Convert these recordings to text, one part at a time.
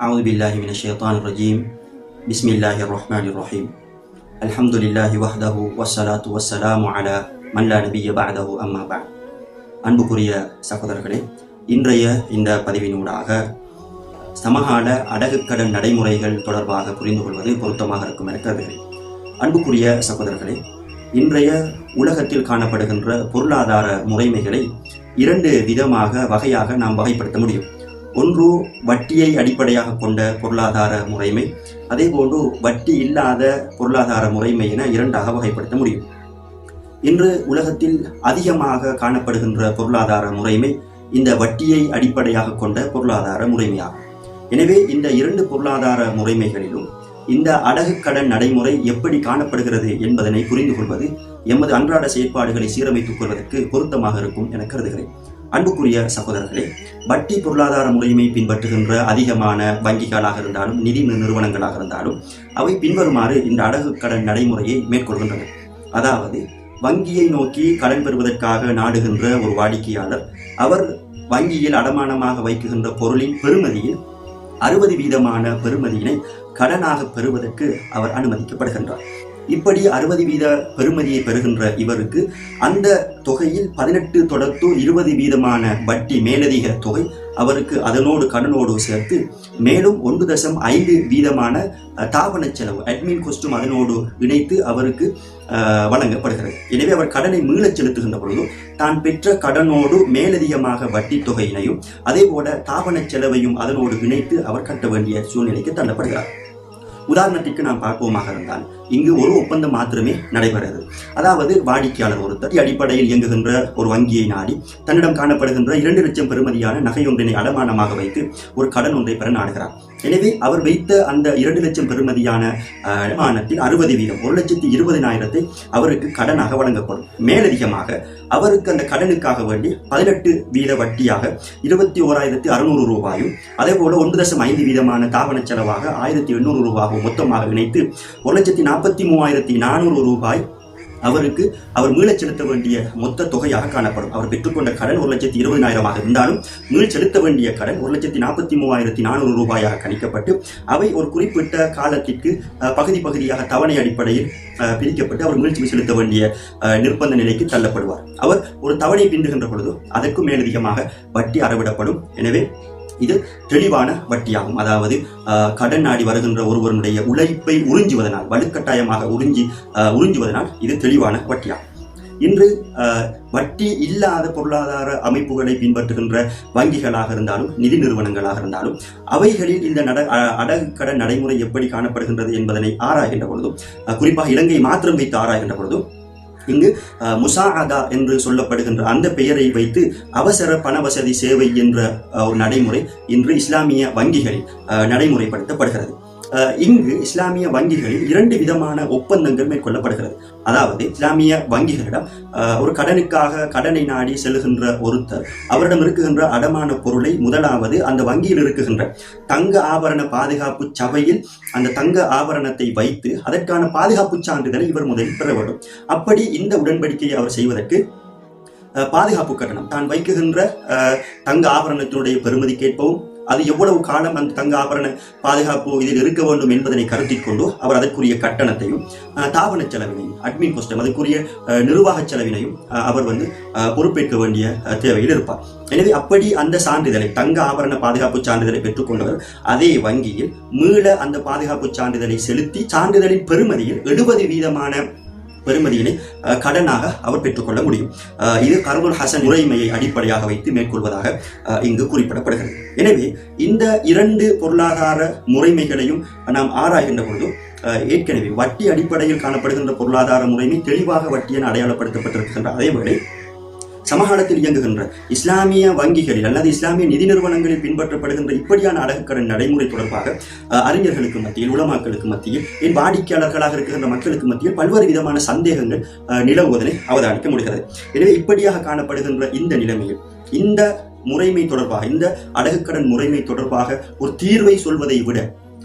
أعوذ بالله من الشيطان الرجيم بسم الله الرحمن الرحيم الحمد لله وحده والصلاة والسلام على من لا نبي بعده أما بعد அன்புக்குரிய சகோதரர்களே இன்றைய இந்த பதிவினூடாக சமகால அடகுக்கடன் நடைமுறைகள் தொடர்பாக புரிந்து கொள்வது பொருத்தமாக இருக்கும் என கருதுகிறேன் அன்புக்குரிய சகோதரர்களே இன்றைய உலகத்தில் காணப்படுகின்ற பொருளாதார முறைமைகளை இரண்டு விதமாக வகையாக நாம் வகைப்படுத்த முடியும் ஒன்று வட்டியை அடிப்படையாக கொண்ட பொருளாதார முறைமை அதே போன்று வட்டி இல்லாத பொருளாதார முறைமை என இரண்டாக வகைப்படுத்த முடியும். இன்று உலகத்தில் அதிகமாக காணப்படுகின்ற பொருளாதார முறைமை இந்த வட்டியை அடிப்படையாக கொண்ட பொருளாதார முறைமையாகும். எனவே இந்த இரண்டு பொருளாதார முறைமைகளிலும் இந்த அடகு கடன் நடைமுறை எப்படி காணப்படுகிறது என்பதனை புரிந்து கொள்வது எமது அன்றாட செயற்பாடுகளை சீரமைத்துக் கொள்வதற்கு பொருத்தமாக இருக்கும் என கருதுகிறேன். அன்புக்குரிய சகோதரர்களே வட்டி பொருளாதார முறைமை பின்பற்றுகின்ற அதிகமான வங்கிகளாக இருந்தாலும் நிதி நிறுவனங்களாக இருந்தாலும் அவை பின்வருமாறு இந்த அடகு கடன் நடைமுறையை மேற்கொள்கின்றன. அதாவது வங்கியை நோக்கி கடன் பெறுவதற்காக நாடுகின்ற ஒரு வாடிக்கையாளர் அவர் வங்கியில் அடமானமாக வைக்குகின்ற பொருளின் பெறுமதியில் அறுபது வீதமான பெறுமதியினை கடனாக பெறுவதற்கு அவர் அனுமதிக்கப்படுகின்றார். இப்படி அறுபது வீத பெறுமதியை பெறுகின்ற இவருக்கு அந்த தொகையில் பதினெட்டு தொடர்ந்து இருபது வீதமான வட்டி மேலதிக தொகை அவருக்கு அதனோடு கடனோடு சேர்த்து மேலும் ஒன்று தசம் ஐந்து வீதமான தாபன செலவு அட்மின் கொஸ்டும் அதனோடு இணைத்து அவருக்கு வழங்கப்படுகிறது. எனவே அவர் கடனை மீளச் செலுத்துகின்ற பொழுது தான் பெற்ற கடனோடு மேலதிகமாக வட்டி தொகையினையும் அதே போல தாபன செலவையும் அதனோடு இணைத்து அவர் கட்ட வேண்டிய சூழ்நிலைக்கு தள்ளப்படுகிறார். உதாரணத்திற்கு நாம் பார்ப்போமாக இருந்தால் இங்கு ஒரு ஒப்பந்தம் மாத்திரமே நடைபெறுகிறது அதாவது வாடிக்கையாளர் ஒருத்தர் அடிப்படையில் இயங்குகின்ற ஒரு வங்கியை நாடி தன்னிடம் காணப்படுகின்ற இரண்டு லட்சம் பெறுமதியான நகையொன்றினை அடமானமாக வைத்து ஒரு கடன் ஒன்றை பெற நாடுகிறார். எனவே அவர் வைத்த அந்த இரண்டு லட்சம் பெறுமதியான அடமானத்தில் அறுபது வீதம் ஒரு லட்சத்தி இருபதினாயிரத்தை அவருக்கு கடனாக வழங்கப்படும். மேலதிகமாக அவருக்கு அந்த கடனுக்காக வேண்டி பதினெட்டு வீத வட்டியாக இருபத்தி ஓராயிரத்தி அறுநூறு ரூபாயும் அதே போல ஒன்று தசம் ஐந்து வீதமான தாபன செலவாக ஆயிரத்தி எண்ணூறு ரூபாயும் மொத்தமாக இணைத்து ஒரு லட்சத்தி நாற்பத்தி மூவாயிரத்தி நானூறு ரூபாய். அவருக்கு அவர் மீளச் செலுத்த வேண்டிய மொத்த தொகையாக காணப்படும். அவர் பெற்றுக்கொண்ட கடன் ஒரு லட்சத்தி இருபதாயிரமாக இருந்தாலும் மீள் செலுத்த வேண்டிய கடன் ஒரு லட்சத்தி நாற்பத்தி மூவாயிரத்தி நானூறு ரூபாயாக கணிக்கப்பட்டு அவை ஒரு குறிப்பிட்ட காலத்திற்கு பகுதி பகுதியாக தவணை அடிப்படையில் பிரிக்கப்பட்டு அவர் மீழ்ச்சி செலுத்த வேண்டிய நிர்பந்த நிலைக்கு தள்ளப்படுவார். அவர் ஒரு தவணை பிந்துகின்ற பொழுது அதற்கும் மேலதிகமாக வட்டி அறவிடப்படும். எனவே இது தெளிவான வட்டியாகும். அதாவது கடன் நாடி வருகின்ற ஒருவருடைய உழைப்பை உறிஞ்சுவதனால் வலுக்கட்டாயமாக உறிஞ்சி உறிஞ்சுவதனால் இது தெளிவான வட்டியாகும். இன்று வட்டி இல்லாத பொருளாதார அமைப்புகளை பின்பற்றுகின்ற வங்கிகளாக இருந்தாலும் நிதி நிறுவனங்களாக இருந்தாலும் அவைகளில் இந்த நட அடகுக்கடன் நடைமுறை எப்படி காணப்படுகின்றது என்பதனை ஆராய்கின்ற பொழுதும் குறிப்பாக இலங்கை மாத்திரம் வைத்து ஆராய்கின்ற பொழுதும் இங்கு முசாஅதா என்று சொல்லப்படுகின்ற அந்த பெயரை வைத்து அவசர பண வசதி சேவை என்ற ஒரு நடைமுறை இன்று இஸ்லாமிய வங்கிகளில் நடைமுறைப்படுத்தப்படுகிறது. இங்கு இஸ்லாமிய வங்கிகளில் இரண்டு விதமான ஒப்பந்தங்கள் மேற்கொள்ளப்படுகிறது. அதாவது இஸ்லாமிய வங்கிகளிடம் ஒரு கடனுக்காக கடனை நாடி செல்லுகின்ற ஒருத்தர் அவரிடம் இருக்குகின்ற அடமான பொருளை முதலாவது அந்த வங்கியில் இருக்குகின்ற தங்க ஆபரண பாதுகாப்பு சபையில் அந்த தங்க ஆபரணத்தை வைத்து அதற்கான பாதுகாப்பு சான்றிதழை இவர் முதலில் பெற வேண்டும். அப்படி இந்த உடன்படிக்கையை அவர் செய்வதற்கு பாதுகாப்பு கட்டணம். தான் வைக்குகின்ற தங்க ஆபரணத்தினுடைய பெருமதி கேட்பவும் அது எவ்வளவு காலம் அந்த தங்க ஆபரண பாதுகாப்பு இதில் இருக்க வேண்டும் என்பதனை கருத்தில் கொண்டு அவர் அதற்குரிய கட்டணத்தையும் தாபன செலவினையும் அட்மின் கோஸ்டம் அதுக்குரிய நிர்வாக செலவினையும் அவர் வந்து பொறுப்பேற்க வேண்டிய தேவையில் இருப்பார். எனவே அப்படி அந்த சான்றிதழை தங்க ஆபரண பாதுகாப்பு சான்றிதழை பெற்றுக்கொண்டவர் அதே வங்கியில் மீள அந்த பாதுகாப்பு சான்றிதழை செலுத்தி சான்றிதழின் பெருமதியில் எழுபது வீதமான பெறுமதியினை கடனாக அவர் பெற்றுக்கொள்ள முடியும். இது கர்புல் ஹசன் முறைமையை அடிப்படையாக வைத்து மேற்கொள்வதாக இங்கு குறிப்பிடப்படுகிறது. எனவே இந்த இரண்டு பொருளாதார முறைமைகளையும் நாம் ஆராய்கின்ற பொழுது ஏற்கனவே வட்டி அடிப்படையில் காணப்படுகின்ற பொருளாதார முறைமை தெளிவாக வட்டி என அடையாளப்படுத்தப்பட்டிருக்கின்ற அதேவேளை சமகாலத்தில் இயங்குகின்ற இஸ்லாமிய வங்கிகளில் அல்லது இஸ்லாமிய நிதி நிறுவனங்களில் பின்பற்றப்படுகின்ற இப்படியான அழகுக்கடன் நடைமுறை தொடர்பாக அறிஞர்களுக்கு மத்தியில் உளமாக்களுக்கு மத்தியில் என் வாடிக்கையாளர்களாக இருக்கின்ற மக்களுக்கு மத்தியில் பல்வேறு விதமான சந்தேகங்கள் நிலவுவதனை அவதானிக்க முடிகிறது. எனவே இப்படியாக காணப்படுகின்ற இந்த நிலைமையில் இந்த முறைமை தொடர்பாக இந்த அடகுக்கடன் முறைமை தொடர்பாக ஒரு தீர்வை சொல்வதை விட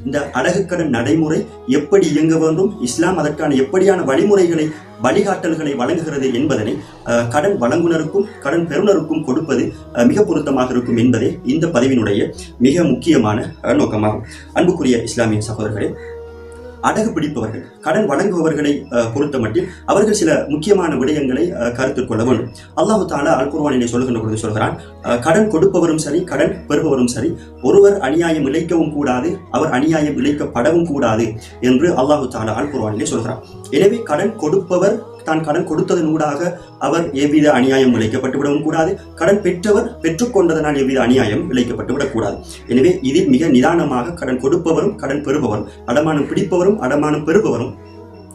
இந்த அடகு கடன் நடைமுறை எப்படி இயங்க வேண்டும் இஸ்லாம் அதற்கான எப்படியான வழிமுறைகளை வழிகாட்டல்களை வழங்குகிறது என்பதனை அஹ், கடன் வழங்குனருக்கும் கடன் பெறுநருக்கும் கொடுப்பது மிக பொருத்தமாக இருக்கும் என்பதே இந்த பதிவினுடைய மிக முக்கியமான நோக்கமாகும். அன்புக்குரிய இஸ்லாமிய சகோதரர்களே அடகு பிடிப்பவர்கள் கடன் வழங்குபவர்களை பொறுத்த பொறுத்தமட்டில் அவர்கள் சில முக்கியமான விடயங்களை கருத்தில் கொள்ள வேண்டும். அல்லாஹு தாலா அல் சொல்லுகின்ற பொழுது சொல்கிறான் கடன் கொடுப்பவரும் சரி கடன் பெறுபவரும் சரி ஒருவர் அநியாயம் இழைக்கவும் கூடாது அவர் அநியாயம் இழைக்கப்படவும் கூடாது என்று அல்லாஹு தாலா அல் சொல்கிறான். எனவே கடன் கொடுப்பவர் தான் கடன் கொடுத்ததன் ஊடாக அவர் எவ்வித அநியாயம் இழைக்கப்பட்டு விடவும் கூடாது. கடன் பெற்றவர் பெற்றுக்கொண்டதனால் எவ்வித அநியாயம் விளைக்கப்பட்டு விடக்கூடாது எனவே இதில் மிக நிதானமாக கடன் கொடுப்பவரும் கடன் பெறுபவரும் அடமானம் பிடிப்பவரும் அடமானம் பெறுபவரும்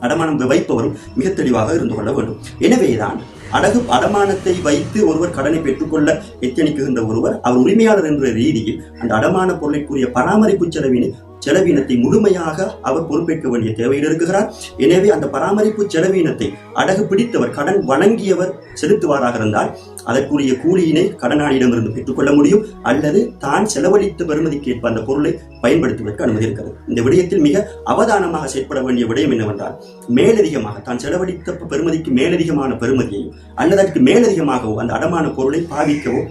அடமானம் வைப்பவரும் மிக தெளிவாக இருந்து கொள்ள வேண்டும். எனவேதான் அடகு அடமானத்தை வைத்து ஒருவர் கடனை பெற்றுக்கொள்ள எத்தனிக்குகின்ற ஒருவர் அவர் உரிமையாளர் என்ற ரீதியில் அந்த அடமான பொருளைக்குரிய பராமரிப்பு செலவினை செலவினத்தை முழுமையாக அவர் பொறுப்பேற்க வேண்டிய தேவையில் இருக்கிறார். எனவே அந்த பராமரிப்பு செலவினத்தை அடகு பிடித்தவர் கடன் வழங்கியவர் செலுத்துவாராக இருந்தால் அதற்குரிய கூலியினை கடனாளியிடமிருந்து பெற்றுக்கொள்ள முடியும். அல்லது தான் செலவழித்த பெறுமதிக்கேற்ப அந்த பொருளை பயன்படுத்துவதற்கு அனுமதி இருக்கிறது. இந்த விடயத்தில் மிக அவதானமாக செயற்பட வேண்டிய விடயம் என்னவென்றால் மேலதிகமாக தான் செலவழித்த பெறுமதிக்கு மேலதிகமான பெறுமதியையும் அல்லது அதற்கு மேலதிகமாகவோ அந்த அடமான பொருளை பாவிக்கவோ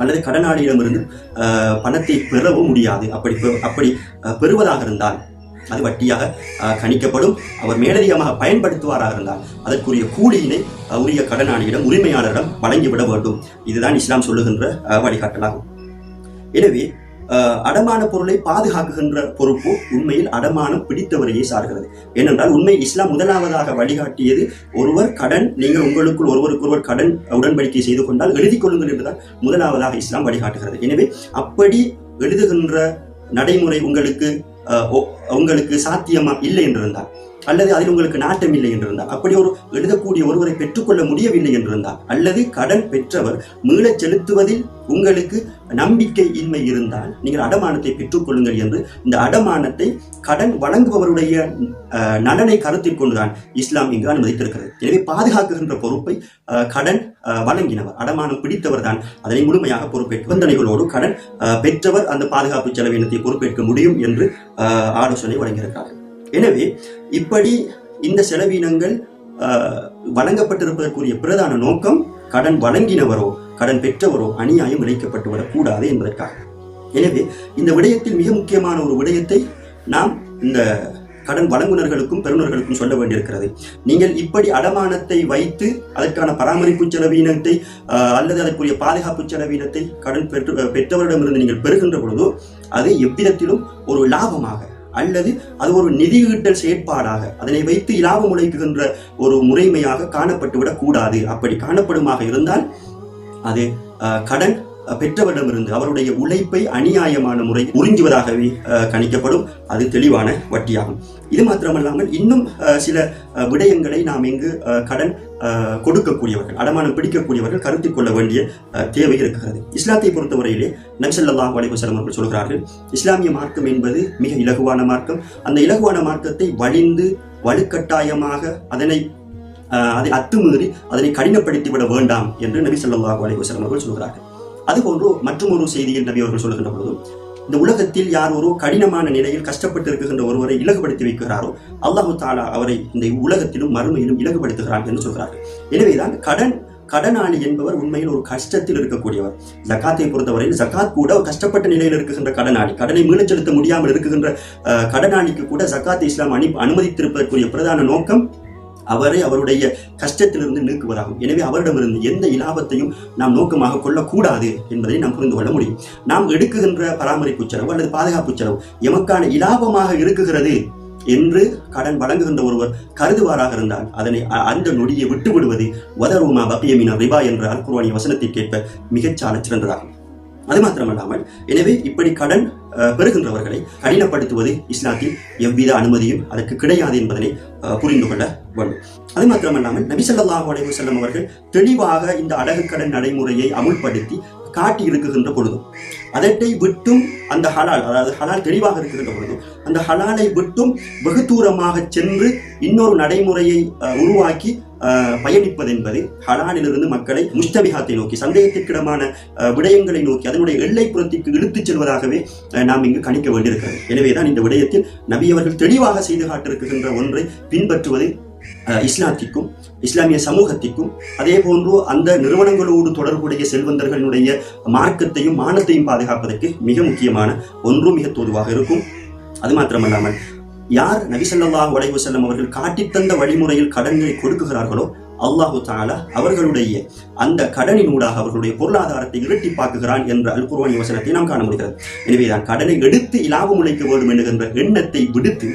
அல்லது கடனாளியிடமிருந்து பணத்தை பெறவும் முடியாது. அப்படி பெ- அப்படி பெறுவதாக இருந்தால் அது வட்டியாக அஹ், கணிக்கப்படும். அவர் மேலதிகமாக பயன்படுத்துவாராக இருந்தால் அதற்குரிய கூலியினை உரிய கடனாளியிடம் உரிமையாளரிடம் வழங்கிவிட வேண்டும். இதுதான் இஸ்லாம் சொல்லுகின்ற வழிகாட்டலாகும். எனவே அடமான பொருளை பாதுகாக்குகின்ற பொறுப்பு உண்மையில் அடமானம் பிடித்தவரையே சார்கிறது. ஏனென்றால் உண்மை இஸ்லாம் முதலாவதாக வழிகாட்டியது ஒருவர் கடன் நீங்கள் உங்களுக்குள் ஒருவருக்கொருவர் கடன் உடன்படிக்கை செய்து கொண்டால் எழுதி கொள்ளுங்கள் என்றுதான் முதலாவதாக இஸ்லாம் வழிகாட்டுகிறது. எனவே அப்படி எழுதுகின்ற நடைமுறை உங்களுக்கு அஹ், ஒ- உங்களுக்கு சாத்தியமா இல்லை என்றிருந்தால் அல்லது அதில் உங்களுக்கு நாட்டம் இல்லை என்றிருந்தால் அப்படி ஒரு எழுதக்கூடிய ஒருவரை பெற்றுக்கொள்ள முடியவில்லை என்றிருந்தால் அல்லது கடன் பெற்றவர் மீளச் செலுத்துவதில் உங்களுக்கு நம்பிக்கை இன்மை இருந்தால் நீங்கள் அடமானத்தை பெற்றுக்கொள்ளுங்கள் என்று இந்த அடமானத்தை கடன் வழங்குபவருடைய நலனை கருத்தில் கொண்டுதான் இஸ்லாம் இங்கு அனுமதித்திருக்கிறது. எனவே பாதுகாக்குகின்ற பொறுப்பை கடன் வழங்கினவர் அடமானம் பிடித்தவர் தான் அதனை முழுமையாக பொறுப்பேற்க நிபந்தனைகளோடு கடன் பெற்றவர் அந்த பாதுகாப்பு செலவினத்தை பொறுப்பேற்க முடியும் என்று ஆலோசனை வழங்கியிருக்கிறார்கள். எனவே இப்படி இந்த செலவினங்கள் வழங்கப்பட்டிருப்பதற்குரிய பிரதான நோக்கம் கடன் வழங்கினவரோ கடன் பெற்றவரோ அநியாயம் இழைக்கப்பட்டு விடக்கூடாது என்பதற்காக. எனவே இந்த விடயத்தில் மிக முக்கியமான ஒரு விடயத்தை நாம் இந்த கடன் வழங்குனர்களுக்கும் பெறுநர்களுக்கும் சொல்ல வேண்டியிருக்கிறது. நீங்கள் இப்படி அடமானத்தை வைத்து அதற்கான பராமரிப்பு செலவீனத்தை அல்லது அதற்குரிய பாதுகாப்பு செலவீனத்தை கடன் பெற்று பெற்றவரிடமிருந்து நீங்கள் பெறுகின்ற பொழுதோ அது எவ்விதத்திலும் ஒரு லாபமாக அல்லது அது ஒரு நிதியீட்டல் செயற்பாடாக அதனை வைத்து இலாபம் உழைக்குகின்ற ஒரு முறைமையாக காணப்பட்டுவிடக் கூடாது. அப்படி காணப்படுமாக இருந்தால் அது கடன் பெற்றவரிடமிருந்து அவருடைய உழைப்பை அநியாயமான முறை உறிஞ்சுவதாகவே அஹ், கணிக்கப்படும். அது தெளிவான வட்டியாகும். இது மாத்திரமல்லாமல் இன்னும் சில விடயங்களை நாம் இங்கு அஹ், கடன் கொடுக்கக்கூடியவர்கள் அடமானம் பிடிக்கக்கூடியவர்கள் கருத்தில் கொள்ள வேண்டிய தேவை இருக்கிறது. இஸ்லாத்தை பொறுத்தவரையிலே நபிசல்லாஹு வலைவசலம் அவர்கள் சொல்கிறார்கள் இஸ்லாமிய மார்க்கம் என்பது மிக இலகுவான மார்க்கம். அந்த இலகுவான மார்க்கத்தை வலிந்து வலுக்கட்டாயமாக அதனை அஹ், அதை அத்துமீறி அதனை கடினப்படுத்தி விட வேண்டாம் என்று நபி ஸல்லல்லாஹு அலைஹி அவர்கள் சொல்கிறார்கள். அதுபோன்று மற்றொரு ஒரு செய்தியில் நபி அவர்கள் சொல்லுகின்ற பொழுதும் இந்த உலகத்தில் யார் ஒரு கடினமான நிலையில் கஷ்டப்பட்டு இருக்குகின்ற ஒருவரை இலகுபடுத்தி வைக்கிறாரோ அல்லாஹு தாலா அவரை இந்த உலகத்திலும் மறுமையிலும் இலகுபடுத்துகிறார் என்று சொல்கிறார்கள். எனவேதான் கடன் கடனாளி என்பவர் உண்மையில் ஒரு கஷ்டத்தில் இருக்கக்கூடியவர். ஜக்காத்தை பொறுத்தவரையில் ஜக்காத் கூட கஷ்டப்பட்ட நிலையில் இருக்குகின்ற கடனாளி கடனை மீள செலுத்த முடியாமல் இருக்குகின்ற கடனாளிக்கு கூட ஜக்காத் இஸ்லாம் அனு அனுமதித்திருப்பதற்குரிய பிரதான நோக்கம் அவரை அவருடைய கஷ்டத்திலிருந்து நீக்குவதாகும் எனவே அவரிடமிருந்து எந்த இலாபத்தையும் நாம் நோக்கமாக கொள்ளக்கூடாது என்பதை நாம் புரிந்து கொள்ள முடியும். நாம் எடுக்குகின்ற பராமரிப்பு செலவு அல்லது பாதுகாப்பு செலவு எமக்கான இலாபமாக இருக்குகிறது என்று கடன் வழங்குகின்ற ஒருவர் கருதுவாராக இருந்தால் அதனை அந்த நொடியை விட்டு விடுவது வதருமா பக்கியமின ரிபா என்ற அல்குர்வானிய கேட்ப மிகச்சால சிறந்ததாகும் அது மாத்திரமல்லாமல் எனவே இப்படி கடன் அஹ், பெறுகின்றவர்களை கடினப்படுத்துவது இஸ்லாத்தில் எவ்வித அனுமதியும் அதற்கு கிடையாது என்பதனை புரிந்து கொள்ள வேண்டும். அது மாத்திரமல்லாமல் நபிசல்லாஹு அலைவு செல்லம் அவர்கள் தெளிவாக இந்த அடகு கடன் நடைமுறையை அமுல்படுத்தி காட்டி இருக்குகின்ற பொழுதும் அதற்றை விட்டும் அந்த ஹலால் அதாவது ஹலால் தெளிவாக இருக்கின்ற பொழுதும் அந்த ஹலாலை விட்டும் வெகு தூரமாக சென்று இன்னொரு நடைமுறையை அஹ், உருவாக்கி பயணிப்பது என்பது ஹலாலிலிருந்து மக்களை முஸ்தபிகாத்தை நோக்கி சந்தேகத்திற்கிடமான அஹ், விடயங்களை நோக்கி அதனுடைய எல்லைப்புறத்திற்கு இழுத்துச் செல்வதாகவே அஹ், நாம் இங்கு கணிக்க வேண்டியிருக்கிறது. எனவேதான் இந்த விடயத்தில் நபி அவர்கள் தெளிவாக செய்து காட்டிருக்கின்ற ஒன்றை பின்பற்றுவது அஹ், இஸ்லாத்திற்கும் இஸ்லாமிய சமூகத்திற்கும் அதே போன்று அந்த நிறுவனங்களோடு தொடர்புடைய செல்வந்தர்களுடைய மார்க்கத்தையும் மானத்தையும் பாதுகாப்பதற்கு மிக முக்கியமான ஒன்றும் மிக தோதுவாக இருக்கும். அது மாத்திரமல்லாமல் யார் நபிசல்லாஹ் உடைவு செல்லம் அவர்கள் காட்டித்தந்த வழிமுறையில் கடன்களை கொடுக்குகிறார்களோ அல்லாஹு தாலா அவர்களுடைய அந்த கடனின் ஊடாக அவர்களுடைய பொருளாதாரத்தை இரட்டிப்பாக்குகிறான் என்ற அல் யோசனத்தை நாம் காண முடிகிறது. எனவேதான் கடனை எடுத்து இலாபம் உழைக்க வேண்டும் என்கின்ற எண்ணத்தை விடுத்து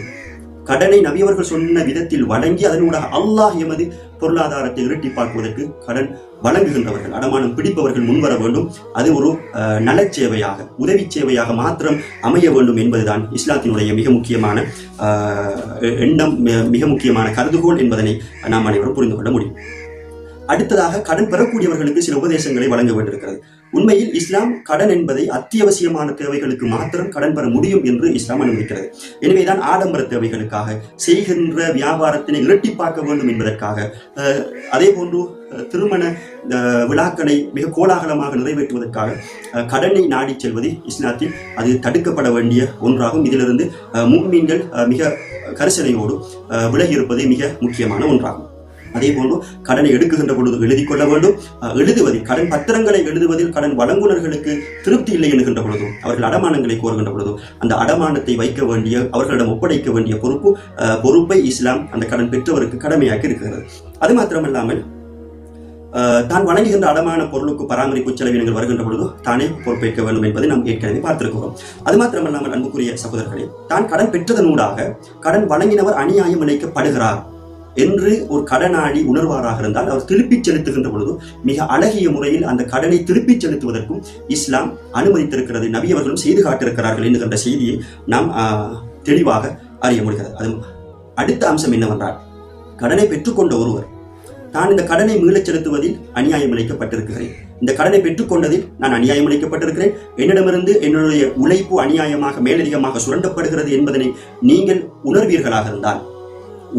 கடனை நபியவர்கள் சொன்ன விதத்தில் வழங்கி அதனூடாக அல்லாஹ் எமது பொருளாதாரத்தை இரட்டிப்பாக்குவதற்கு கடன் வழங்குகின்றவர்கள் அடமானம் பிடிப்பவர்கள் முன்வர வேண்டும். அது ஒரு அஹ், நலச்சேவையாக உதவி சேவையாக மாத்திரம் அமைய வேண்டும் என்பதுதான் இஸ்லாத்தினுடைய மிக முக்கியமான அஹ், எண்ணம் மிக முக்கியமான கருதுகோள் என்பதனை நாம் அனைவரும் புரிந்து கொள்ள முடியும். அடுத்ததாக கடன் பெறக்கூடியவர்களுக்கு சில உபதேசங்களை வழங்க வேண்டியிருக்கிறது. உண்மையில் இஸ்லாம் கடன் என்பதை அத்தியாவசியமான தேவைகளுக்கு மாத்திரம் கடன் பெற முடியும் என்று இஸ்லாம் அனுமதிக்கிறது. எனவேதான் ஆடம்பர தேவைகளுக்காக செய்கின்ற வியாபாரத்தினை இரட்டிப்பாக்க வேண்டும் என்பதற்காக அதே போன்று திருமண விழாக்களை மிக கோலாகலமாக நிறைவேற்றுவதற்காக கடனை நாடிச் செல்வது இஸ்லாத்தில் அது தடுக்கப்பட வேண்டிய ஒன்றாகும். இதிலிருந்து அஹ், மிக கரிசனையோடு விலகி இருப்பது மிக முக்கியமான ஒன்றாகும். அதே போன்று கடனை எடுக்குகின்ற பொழுது எழுதிக் கொள்ள வேண்டும். எழுதுவதில் கடன் பத்திரங்களை எழுதுவதில் கடன் வழங்குனர்களுக்கு திருப்தி இல்லை என்கின்ற பொழுதும் அவர்கள் அடமானங்களை கோருகின்ற பொழுதும் அந்த அடமானத்தை வைக்க வேண்டிய அவர்களிடம் ஒப்படைக்க வேண்டிய பொறுப்பு பொறுப்பை இஸ்லாம் அந்த கடன் பெற்றவருக்கு கடமையாக்கி இருக்கிறது. அது மாத்திரமல்லாமல் தான் வழங்குகின்ற அடமான பொருளுக்கு பராமரிப்பு செலவினங்கள் வருகின்ற பொழுது தானே பொறுப்பேற்க வேண்டும் என்பதை நாம் ஏற்கனவே பார்த்திருக்கிறோம். அது மாத்திரமல்லாமல் அன்புக்குரிய சகோதரர்களே தான் கடன் பெற்றதனூடாக கடன் வழங்கினவர் அநியாயம் இணைக்கப்படுகிறார் என்று ஒரு கடனாளி உணர்வாராக இருந்தால் அவர் திருப்பிச் செலுத்துகின்ற பொழுது மிக அழகிய முறையில் அந்த கடனை திருப்பிச் செலுத்துவதற்கும் இஸ்லாம் அனுமதித்திருக்கிறது. நவியவர்களும் செய்து காட்டிருக்கிறார்கள் என்கின்ற செய்தியை நாம் தெளிவாக அறிய முடிகிறது. அது அடுத்த அம்சம் என்னவென்றால் கடனை பெற்றுக்கொண்ட ஒருவர் நான் இந்த கடனை மீளச் செலுத்துவதில் அநியாயம் இழைக்கப்பட்டிருக்கிறேன். இந்த கடனை பெற்றுக்கொண்டதில் நான் அநியாயம் இழைக்கப்பட்டிருக்கிறேன். என்னிடமிருந்து என்னுடைய உழைப்பு அநியாயமாக மேலதிகமாக சுரண்டப்படுகிறது என்பதனை நீங்கள் உணர்வீர்களாக இருந்தால்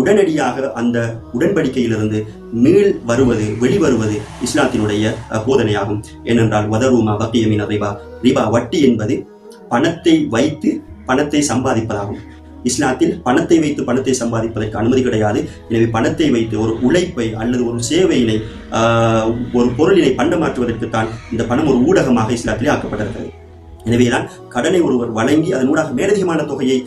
உடனடியாக அந்த உடன்படிக்கையிலிருந்து மீள் வருவது வெளிவருவது இஸ்லாத்தினுடைய போதனையாகும். ஏனென்றால் வதரூமா வக்கியமின் ரிபா ரிபா வட்டி என்பது பணத்தை வைத்து பணத்தை சம்பாதிப்பதாகும். இஸ்லாத்தில் பணத்தை வைத்து பணத்தை சம்பாதிப்பதற்கு அனுமதி கிடையாது. எனவே பணத்தை வைத்து ஒரு உழைப்பை அல்லது ஒரு சேவையினை ஒரு பொருளினை பண்டமாற்றுவதற்கு தான் இந்த பணம் ஒரு ஊடகமாக இஸ்லாத்திலே ஆக்கப்பட்டிருக்கிறது. எனவேதான் கடனை ஒருவர் வழங்கி ஊடாக மேலதிகமான தொகையை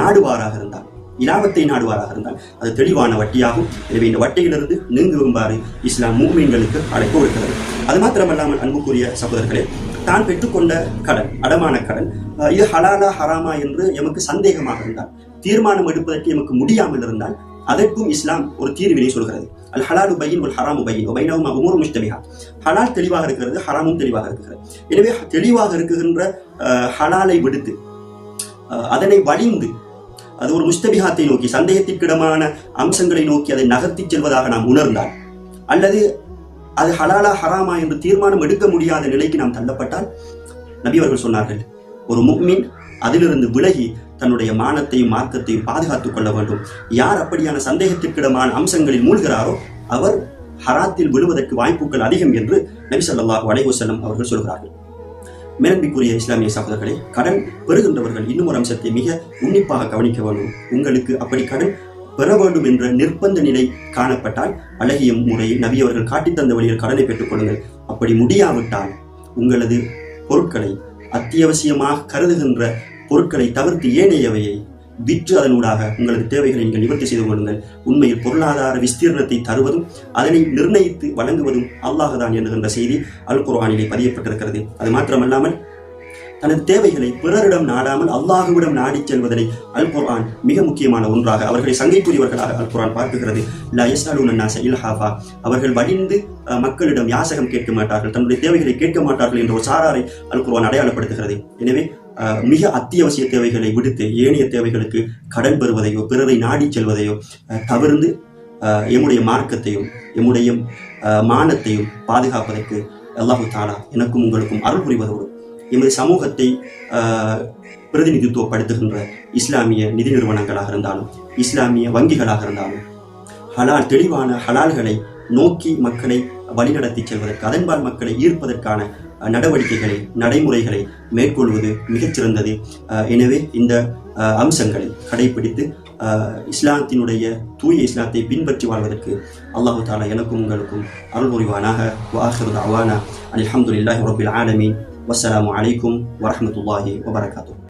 நாடுவாராக இருந்தார். இலாபத்தை நாடுவாராக இருந்தால் அது தெளிவான வட்டியாகும். எனவே இந்த வட்டியிலிருந்து நீங்குமாறு இஸ்லாம் மூமீன்களுக்கு அழைப்பு விடுக்கிறது. அது மாத்திரமல்லாமல் அன்புக்குரிய சகோதரர்களே தான் பெற்றுக்கொண்ட கடன் அடமான கடன் அஹ், இது ஹலாலா ஹராமா என்று எமக்கு சந்தேகமாக இருந்தால் தீர்மானம் எடுப்பதற்கு எமக்கு முடியாமல் இருந்தால் அதற்கும் இஸ்லாம் ஒரு தீர்வினை சொல்கிறது. அல் ஹலாலு பையன் ஒரு ஹராமு பையின் பைனவும் உமர் முஷ்தபிஹா ஹலால் தெளிவாக இருக்கிறது ஹராமும் தெளிவாக இருக்கிறது. எனவே தெளிவாக இருக்குகின்ற அஹ், ஹலாலை விடுத்து அஹ், அதனை வழிந்து அது ஒரு முஸ்தபிஹாத்தை நோக்கி சந்தேகத்திற்கிடமான அம்சங்களை நோக்கி அதை நகர்த்திச் செல்வதாக நாம் உணர்ந்தால் அல்லது அது ஹலாலா ஹராமா என்று தீர்மானம் எடுக்க முடியாத நிலைக்கு நாம் தள்ளப்பட்டால் நபி அவர்கள் சொன்னார்கள் ஒரு முக்மின் அதிலிருந்து விலகி தன்னுடைய மானத்தையும் மார்க்கத்தையும் பாதுகாத்துக் கொள்ள வேண்டும். யார் அப்படியான சந்தேகத்திற்கிடமான அம்சங்களில் மூழ்கிறாரோ அவர் ஹராத்தில் விழுவதற்கு வாய்ப்புகள் அதிகம் என்று நபி சொல்லாஹு அலைஹுசல்லம் அவர்கள் சொல்கிறார்கள். மேலன்பிக்குரிய இஸ்லாமிய சகோதரர்களே கடன் பெறுகின்றவர்கள் இன்னும் ஒரு அம்சத்தை மிக உன்னிப்பாக கவனிக்க வேண்டும். உங்களுக்கு அப்படி கடன் பெற வேண்டும் என்ற நிர்பந்த நிலை காணப்பட்டால் அழகிய முறையில் நபி அவர்கள் காட்டித் தந்த வழியில் கடனை பெற்றுக் கொள்ளுங்கள். அப்படி முடியாவிட்டால் உங்களது பொருட்களை அத்தியாவசியமாக கருதுகின்ற பொருட்களை தவிர்த்து ஏனையவையை விற்று அதனூடாக உங்களது தேவைகளை நீங்கள் நிவர்த்தி செய்து கொள்ளுங்கள். உண்மையில் பொருளாதார விஸ்தீர்ணத்தை தருவதும் அதனை நிர்ணயித்து வழங்குவதும் அல்லாஹ்தான் என்கின்ற செய்தி அல் குர்ஆனிலே பதியப்பட்டிருக்கிறது. அது மாத்திரமல்லாமல் தனது தேவைகளை பிறரிடம் நாடாமல் அல்லாஹுவிடம் நாடிச் செல்வதனை அல் குர்ஆன் மிக முக்கியமான ஒன்றாக அவர்களை சங்கைக்குரியவர்களாக அல் குர்ஆன் பார்க்குகிறது லா இல்ஹாஃபா. அவர்கள் வடிந்து மக்களிடம் யாசகம் கேட்க மாட்டார்கள் தன்னுடைய தேவைகளை கேட்க மாட்டார்கள் என்ற ஒரு சாராரை அல் குர்ஆன் அடையாளப்படுத்துகிறது. எனவே மிக அத்தியாவசிய தேவைகளை விடுத்து ஏனைய தேவைகளுக்கு கடன் பெறுவதையோ பிறரை நாடிச் செல்வதையோ தவிர்ந்து அஹ், எம்முடைய மார்க்கத்தையும் எம்முடைய மானத்தையும் பாதுகாப்பதற்கு அல்லாஹு தாலா எனக்கும் உங்களுக்கும் அருள் புரிவதோடு எமது சமூகத்தை ஆஹ், பிரதிநிதித்துவப்படுத்துகின்ற இஸ்லாமிய நிதி நிறுவனங்களாக இருந்தாலும் இஸ்லாமிய வங்கிகளாக இருந்தாலும் ஹலால் தெளிவான ஹலால்களை நோக்கி மக்களை வழிநடத்தி செல்வதற்கு அதன்பால் மக்களை ஈர்ப்பதற்கான நடவடிக்கைகளை நடைமுறைகளை மேற்கொள்வது மிகச்சிறந்தது. எனவே இந்த அம்சங்களை கடைபிடித்து இஸ்லாத்தினுடைய தூய இஸ்லாத்தை பின்பற்றி வாழ்வதற்கு அல்லாஹு தாலா எனக்கும் உங்களுக்கும் அருள் புரிவானாக. வாஹிரு அவானா அஹமதுல்லாஹி ரபில் ஆலமீன். வஸ்ஸலாமு அலைக்கும் வரமத்துல்லாஹி வபரகாத்துஹு.